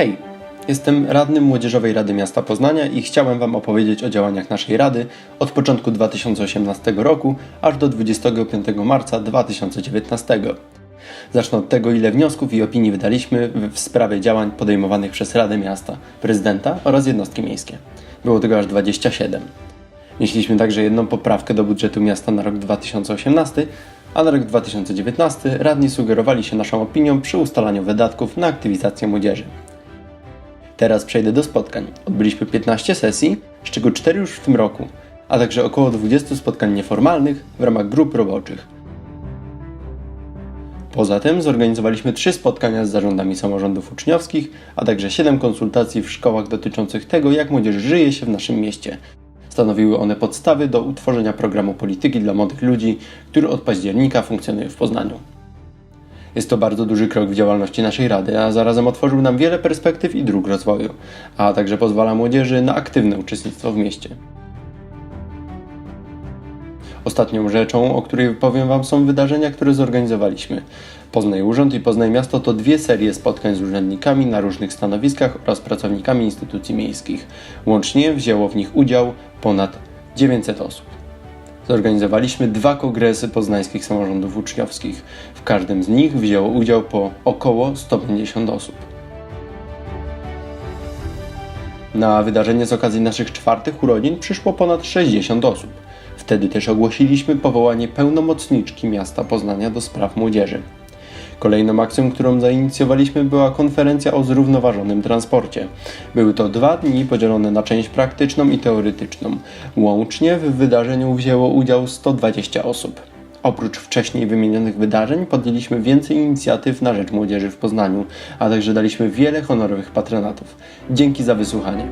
Hej, jestem radnym Młodzieżowej Rady Miasta Poznania i chciałem Wam opowiedzieć o działaniach naszej Rady od początku 2018 roku aż do 25 marca 2019. Zacznę od tego, ile wniosków i opinii wydaliśmy w, sprawie działań podejmowanych przez Radę Miasta, Prezydenta oraz jednostki miejskie. Było tego aż 27. Wnieśliśmy także jedną poprawkę do budżetu miasta na rok 2018, a na rok 2019 radni sugerowali się naszą opinią przy ustalaniu wydatków na aktywizację młodzieży. Teraz przejdę do spotkań. Odbyliśmy 15 sesji, z czego 4 już w tym roku, a także około 20 spotkań nieformalnych w ramach grup roboczych. Poza tym zorganizowaliśmy 3 spotkania z zarządami samorządów uczniowskich, a także 7 konsultacji w szkołach dotyczących tego, jak młodzież żyje się w naszym mieście. Stanowiły one podstawy do utworzenia programu polityki dla młodych ludzi, który od października funkcjonuje w Poznaniu. Jest to bardzo duży krok w działalności naszej Rady, a zarazem otworzył nam wiele perspektyw i dróg rozwoju, a także pozwala młodzieży na aktywne uczestnictwo w mieście. Ostatnią rzeczą, o której powiem Wam, są wydarzenia, które zorganizowaliśmy. Poznań Urząd i Poznań Miasto to dwie serie spotkań z urzędnikami na różnych stanowiskach oraz pracownikami instytucji miejskich. Łącznie wzięło w nich udział ponad 900 osób. Zorganizowaliśmy dwa kongresy poznańskich samorządów uczniowskich. W każdym z nich wzięło udział po około 150 osób. Na wydarzenie z okazji naszych czwartych urodzin przyszło ponad 60 osób. Wtedy też ogłosiliśmy powołanie pełnomocniczki miasta Poznania do spraw młodzieży. Kolejną akcją, którą zainicjowaliśmy, była konferencja o zrównoważonym transporcie. Były to dwa dni podzielone na część praktyczną i teoretyczną. Łącznie w wydarzeniu wzięło udział 120 osób. Oprócz wcześniej wymienionych wydarzeń podjęliśmy więcej inicjatyw na rzecz młodzieży w Poznaniu, a także daliśmy wiele honorowych patronatów. Dzięki za wysłuchanie.